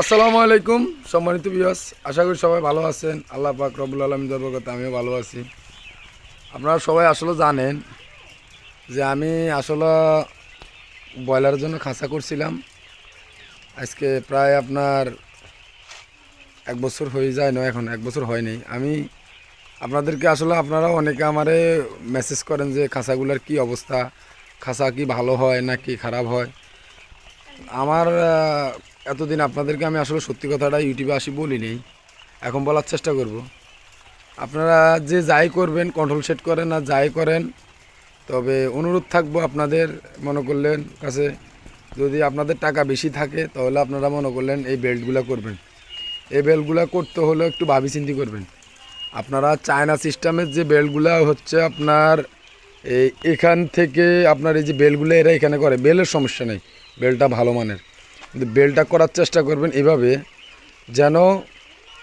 আসসালামু আলাইকুম, সম্মানিত বিয়াস আশা করি সবাই ভালো আছেন। আল্লাহ পাক রবুল আলম জবগত আমিও ভালো আছি। আপনারা সবাই আসলে জানেন যে আমি আসলে ব্রয়লারের জন্য খাঁচা করছিলাম। আজকে প্রায় আপনার এক বছর হয়ে যায় না, এখন এক বছর হয়নি। আমি আপনাদেরকে আসলে আপনারা অনেকে আমারে মেসেজ করেন যে খাঁচাগুলোর কি অবস্থা, খাঁচা কি ভালো হয় না কি খারাপ হয়? আমার এতদিন আপনাদেরকে আমি আসলে সত্যি কথাটা ইউটিউবে আসি বলিনি এখন বলার চেষ্টা করব। আপনারা যে যাই করবেন কন্ট্রোল সেট করেন আর যাই করেন, তবে অনুরোধ থাকব আপনাদের মনে করলেন কাছে, যদি আপনাদের টাকা বেশি থাকে তাহলে আপনারা মনে করলেন এই বেল্টগুলো করবেন। এই বেল্টগুলো করতে হলে একটু ভাবি চিন্তি করবেন। আপনারা চায়না সিস্টেমের যে বেল্টগুলো হচ্ছে আপনার, এই এখান থেকে আপনার এই যে বেলগুলো এরা এখানে করে, বেলের সমস্যা নেই বেলটা ভালো মানের। বেলটা করার চেষ্টা করবেন এভাবে, যেন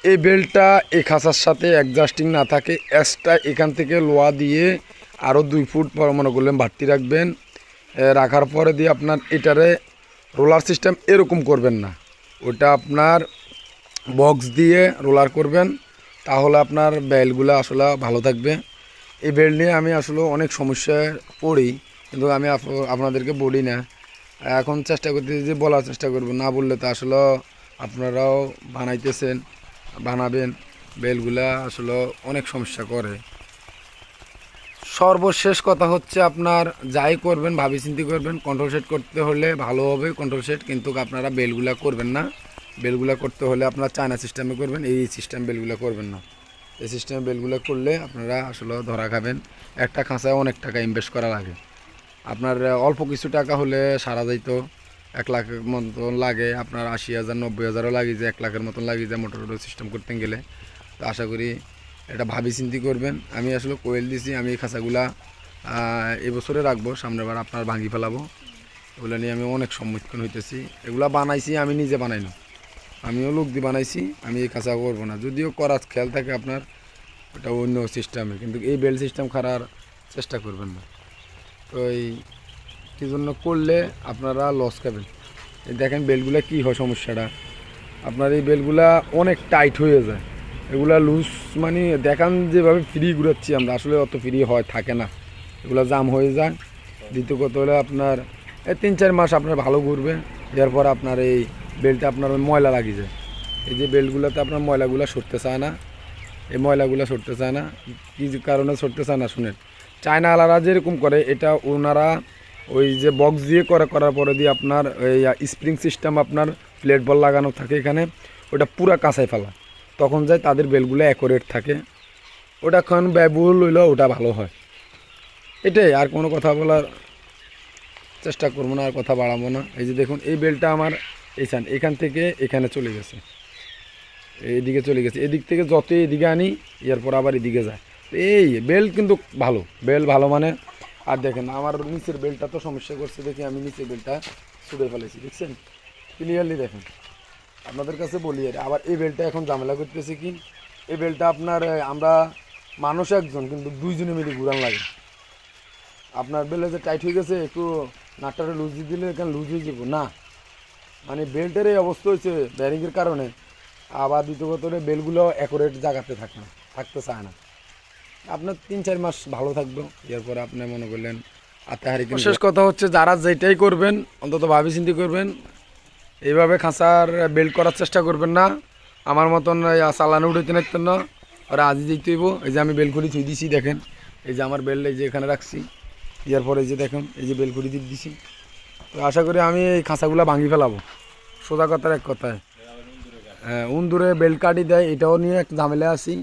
এই বেলটা এই খাঁচার সাথে অ্যাডজাস্টিং না থাকে। এক্সট্রা এখান থেকে লোয়া দিয়ে আরও দুই ফুট পর মনে করলেন বাড়তি রাখবেন। রাখার পরে দিয়ে আপনার এটারে রোলার সিস্টেম এরকম করবেন না। ওটা আপনার বক্স দিয়ে রোলার করবেন, তাহলে আপনার বেলগুলো আসলে ভালো থাকবে। এই বেল্ট নিয়ে আমি আসলে অনেক সমস্যায় পড়ি, কিন্তু আমি আপ- আপনাদেরকে বলি না। এখন চেষ্টা করতেছি যে বলার চেষ্টা করব, না বললে তো আসলে আপনারাও বানাইতেছেন, বানাবেন, বেলগুলা আসলে অনেক সমস্যা করে। সর্বশেষ কথা হচ্ছে আপনার যাই করবেন, ভাবি চিন্তি করবেন কন্ট্রোল সেট করতে হলে ভালো হবে কন্ট্রোল সেট কিন্তু আপনারা বেলগুলা করবেন না। বেলগুলা করতে হলে আপনার চায়না সিস্টেমে করবেন, এই সিস্টেম বেলগুলা করবেন না। এই সিস্টেমে বেলগুলো করলে আপনারা আসলে ধরা খাবেন, একটা খাঁচায় অনেক টাকা ইনভেস্ট করা লাগে। আপনার অল্প কিছু টাকা হলে সারা যাইতো। এক লাখের মতন লাগে, আপনার আশি হাজার, নব্বই হাজারও লাগে যে এক লাখের মতন লাগে যে মোটর সিস্টেম করতে গেলে। তো আশা করি এটা ভাবি চিন্তি করবেন। আমি আসলে কোয়েল দিছি, আমি এই খাঁচাগুলা এবছরে রাখব, সামনের বার আপনার ভাঙি ফেলাবো। এগুলো নিয়ে আমি অনেক সম্মুখীন হইতেছি। এগুলা বানাইছি, আমি নিজে বানাইনি আমিও লোক দিয়ে বানাইছি, আমি এই কাঁচা করব না। যদিও করার খেয়াল থাকে আপনার, ওটা অন্য সিস্টেমে কিন্তু এই বেল্ট সিস্টেম খারার চেষ্টা করবেন না। এই কী জন্য করলে আপনারা লস খাবেন। দেখেন বেলগুলা কী হয় সমস্যাটা। আপনার এই বেলগুলা অনেক টাইট হয়ে যায়। এগুলা লুজ মানে দেখান যেভাবে ফ্রি ঘুরাচ্ছি আমরা, আসলে অত ফ্রি হয়, থাকে না। এগুলো জাম হয়ে যায়। দ্বিতীয় কথা হলে আপনার এই তিন চার মাস আপনার ভালো ঘুরবে এরপর আপনার এই বেল্টটা আপনার ময়লা লাগিয়ে যায়। এই যে বেল্টগুলোতে আপনার ময়লাগুলো সরতে চায় না, এই ময়লাগুলো সরতে চায় না। কী কারণে সরতে চায় না শুনেন? চায়না আলারা যেরকম করে, এটা ওনারা ওই যে বক্স দিয়ে করে, করার পরে দিয়ে আপনার এই স্প্রিং সিস্টেম আপনার প্লেট বল লাগানো থাকে এখানে, ওটা পুরা কাঁচায় ফেলা। তখন যায় তাদের বেলগুলো অ্যাকোরেট থাকে। ওটা এখন ব্যয়বহুল হইলেও ওটা ভালো হয়। এটাই, আর কোনো কথা বলার চেষ্টা করব না, আর কথা বাড়াবো না। এই যে দেখুন, এই বেলটা আমার এইখান, এখান থেকে এখানে চলে গেছে। এইদিকে চলে গেছে। এদিক থেকে যত এদিকে আনি, এরপর আবার এদিকে যায়। এই বেল্ট কিন্তু ভালো বেল ভালো মানে। আর দেখেন, আমার নিচের বেলটা তো সমস্যা করছে, দেখি আমি নিচের বেলটা ছুড়ে ফেলেছি দেখছেন? ক্লিয়ারলি দেখেন। আপনাদের কাছে বলি, আর আবার এই বেলটা এখন ঝামেলা করতেছে কি? এই বেলটা আপনার আমরা মানুষ একজন, কিন্তু দুইজনে মিলে ঘুরান লাগে। আপনার বেলে যে টাইট হয়ে গেছে, একটু নাটটা লুজ দিয়ে দিলে এখানে লুজ হয়ে যাব? না। মানে বেল্টের এই অবস্থা হয়েছে ব্যারিংয়ের কারণে। আবার দ্বিতীয় বেলগুলো অ্যাকোরেট জায়গাতে থাকে না, থাকতে চায় না। আপনার তিন, চার মাস ভালো থাকবে এরপরে আপনি মনে করলেন শেষ কথা হচ্ছে, যারা যেটাই করবেন, অন্তত ভাবি চিন্তি করবেন, এইভাবে খাঁচার বেল্ট করার চেষ্টা করবেন না। আমার মতন চালানো উঠাইতে নাকতেন না ওরা আজই যেতে হইব। এই যে আমি বেলকুড়ি থুই দিছি, দেখেন। এই যে আমার বেল্ট এই যে এখানে রাখছি। ইয়ার পরে এই যে দেখেন, এই যে বেলকুড়ি দিয়ে দিছি। তো আশা করি আমি এই খাঁচাগুলো ভাঙি ফেলাবো। সোজা কথার এক কথায়। হ্যাঁ উন্দুরে বেল্ট কাটি দেয়, এটাও নিয়ে একটা ঝামেলা আছি।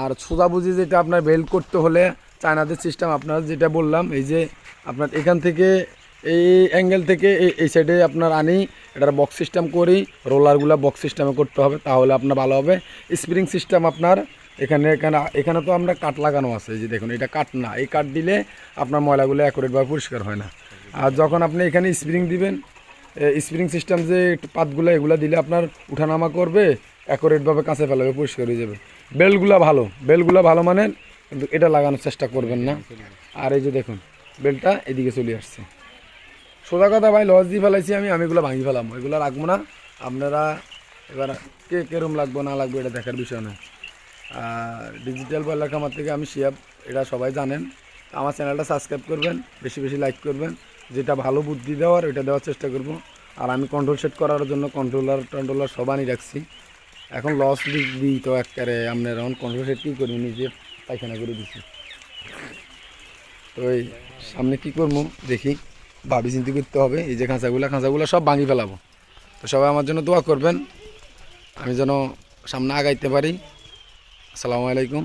আর সোজাবুজি যেটা আপনার বেল্ট করতে হলে চায়নাদের সিস্টেম আপনার যেটা বললাম, এই যে আপনার এখান থেকে এই অ্যাঙ্গেল থেকে এই সাইডে আপনার আনি, এটার বক্স সিস্টেম করি, রোলারগুলো বক্স সিস্টেমে করতে হবে, তাহলে আপনার ভালো হবে। স্প্রিং সিস্টেম আপনার এখানে এখানে এখানে তো আমরা কাঠ লাগানো আছে যে দেখুন, এটা কাঠ না, এই কাঠ দিলে আপনার ময়লাগুলো অ্যাকুরেটভাবে পরিষ্কার হয় না। আর যখন আপনি এখানে স্প্রিং দিবেন স্প্রিং সিস্টেম যে পাতগুলো, এগুলো দিলে আপনার উঠানামা করবে অ্যাকোরেটভাবে কাঁচে ফেলাবে, পরিষ্কার হয়ে যাবে। বেলগুলা ভালো। বেলগুলা ভালো মানে এটা লাগানোর চেষ্টা করবেন না। আর এই যে দেখুন, বেলটা এদিকে চলে আসছে। সোজা কথা ভাই, লস দিয়ে ফেলাইছি আমি আমি এগুলো ভাঙি ফেলাম। এগুলো রাখব না। আপনারা এবার কে কেরম লাগবে, না লাগবে, এটা দেখার বিষয় না আর ডিজিটাল বয়লার খামার থেকে আমি শিয়াব, এটা সবাই জানেন। আমার চ্যানেলটা সাবস্ক্রাইব করবেন, বেশি বেশি লাইক করবেন। যেটা ভালো বুদ্ধি দেওয়ার, ওইটা দেওয়ার চেষ্টা করব। আর আমি কন্ট্রোল সেট করার জন্য কন্ট্রোলার টন্ট্রোলার সব আনি রাখছি। এখন লস দিই তো একবারে আমরা এখন কন্ট্রোল সেট কী করি? নিজে পায়খানা করে দিছি। তো এই সামনে কী করব? দেখি। ভাবি চিন্তি করতে হবে, এই যে খাঁচাগুলো খাঁচাগুলো সব ভাঙি ফেলাবো। তো সবাই আমার জন্য দোয়া করবেন। আমি যেন সামনে আগাইতে পারি। আসসালামু আলাইকুম।